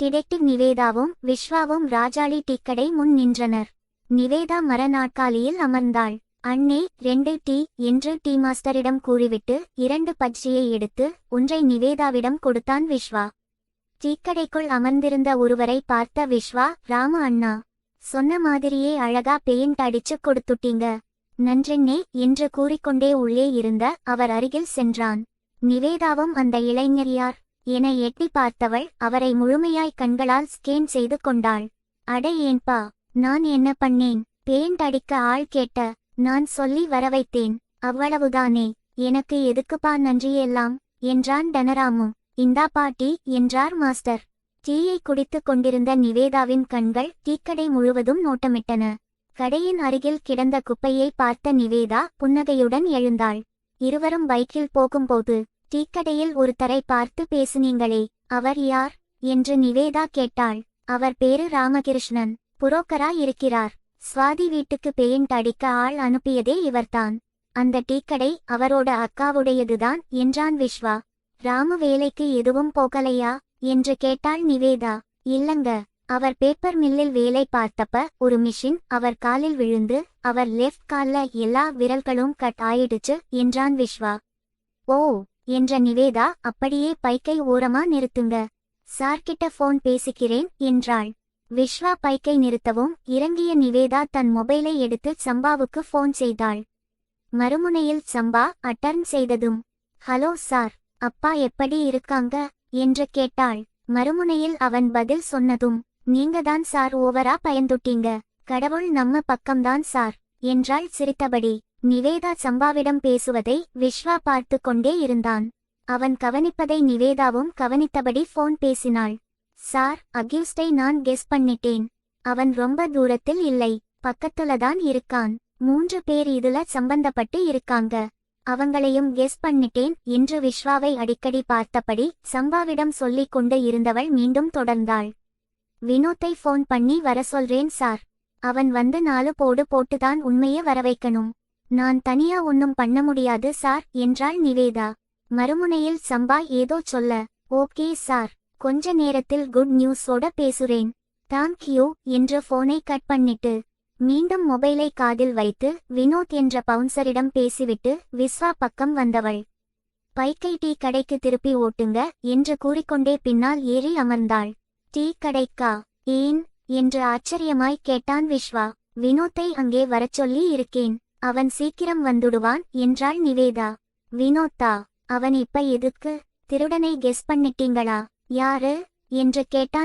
Detective நிவேதாவும் விஸ்வாவும் Rajali டீக்கடை முன் நின்றனர். நிவேதா மர நாற்காலியில் அமர்ந்தாள். அண்ணே ரெண்டு டீ என்று டீ மாஸ்டரிடம் கூறிவிட்டு இரண்டு பஜ்ஜியை எடுத்து ஒன்றை நிவேதாவிடம் கொடுத்தான் விஸ்வா டீக்கடைக்குள் அமர்ந்திருந்த ஒருவரை பார்த்த விஸ்வா ராமு அண்ணா சொன்ன மாதிரியே அழகா பெயிண்ட் அடிச்சு கொடுத்துட்டீங்க. நன்றெண்ணே என்று கூறிக்கொண்டே உள்ளே இருந்த அவர் அருகில் சென்றான். நிவேதாவும் அந்த இளைஞர் யார்? என எட்டி பார்த்தவள் அவரை முழுமையாய் கண்களால் ஸ்கேன் செய்து கொண்டாள். அட ஏன்பா நான் என்ன பண்ணேன்? பெயிண்ட் அடிக்க ஆள் கேட்ட நான் சொல்லி வரவைத்தேன். அவ்வளவுதானே எனக்கு எதுக்குப்பா நன்றியெல்லாம் என்றான் டனராமு இந்தா பாட்டி என்றார் மாஸ்டர். டீயை குடித்துக் கொண்டிருந்த நிவேதாவின் கண்கள் டீக்கடை முழுவதும் நோட்டமிட்டன கடையின் அருகில் கிடந்த குப்பையை பார்த்த நிவேதா புன்னகையுடன் எழுந்தாள். இருவரும் பைக்கில் போகும்போது டீக்கடையில் ஒருத்தரை பார்த்து பேசுனீங்களே அவர் யார்? என்று நிவேதா கேட்டாள். அவர் பேரு ராமகிருஷ்ணன் புரோக்கரா இருக்கிறார். சுவாதி வீட்டுக்கு பெயிண்ட் அடிக்க ஆள் அனுப்பியதே இவர்தான். அந்த டீக்கடை அவரோட அக்காவுடையதுதான் என்றான் விஸ்வா ராமு வேலைக்கு எதுவும் போகலையா? என்று கேட்டாள் நிவேதா. இல்லங்க அவர் பேப்பர் மில்லில் வேலை பார்த்தப்ப ஒரு மிஷின் அவர் காலில் விழுந்து அவர் லெஃப்ட் கால்ல எல்லா விரல்களும் கட் ஆயிடுச்சு என்றான் விஸ்வா ஓ என்ற நிவேதா அப்படியே பைக்கை ஓரமா நிறுத்துங்க. சார்கிட்ட போன் பேசிக்கிறேன் என்றாள். விஸ்வா பைக்கை நிறுத்தவும் இறங்கிய நிவேதா தன் மொபைலை எடுத்து சம்பாவுக்கு போன் செய்தாள். மறுமுனையில் சம்பா அட்டர்ன் செய்ததும் ஹலோ சார் அப்பா எப்படி இருக்காங்க? என்று கேட்டாள். மறுமுனையில் அவன் பதில் சொன்னதும் நீங்கதான் சார் ஓவரா பயந்துட்டீங்க. கடவுள் நம்ம பக்கம்தான் சார் என்றாள் சிரித்தபடி. நிவேதா சம்பாவிடம் பேசுவதை விஸ்வா பார்த்து கொண்டே இருந்தான். அவன் கவனிப்பதை நிவேதாவும் கவனித்தபடி ஃபோன் பேசினாள். சார் அக்யூஸ்டை நான் கெஸ் பண்ணிட்டேன். அவன் ரொம்ப தூரத்தில் இல்லை. பக்கத்துலதான் இருக்கான். மூன்று பேர் இதுல சம்பந்தப்பட்டு இருக்காங்க. அவங்களையும் கெஸ் பண்ணிட்டேன் என்று விஸ்வாவை அடிக்கடி பார்த்தபடி சம்பாவிடம் சொல்லிக் கொண்டு இருந்தவள் மீண்டும் தொடர்ந்தாள். வினோத்தை ஃபோன் பண்ணி வர சொல்றேன் சார். அவன் வந்து நாலு போடு போட்டுதான் உண்மையை வரவைக்கணும். நான் தனியா ஒன்னும் பண்ண முடியாது சார் என்றாள் நிவேதா. மறுமுனையில் சம்பா ஏதோ சொல்ல ஓகே சார் கொஞ்ச நேரத்தில் குட் நியூஸோட பேசுறேன். தேங்க்யூ என்று போனை கட் பண்ணிட்டு மீண்டும் மொபைலை காதில் வைத்து வினோத் என்ற பவுன்சரிடம் பேசிவிட்டு விஸ்வா பக்கம் வந்தவள். பைக்கை டீ கடைக்கு திருப்பி ஓட்டுங்க என்று கூறிக்கொண்டே பின்னால் ஏறி அமர்ந்தாள். டீ கடைக்கா ஏன் என்று ஆச்சரியமாய் கேட்டான் விஸ்வா. வினோத்தை அங்கே வரச் சொல்லி இருக்கேன். அவன் சீக்கிரம் வந்துடுவான் என்றாள் நிவேதா. வினோத்தா அவன் இப்ப எதுக்கு? திருடனை கெஸ் பண்ணிட்டீங்களா? யாரு? என்று கேட்டான்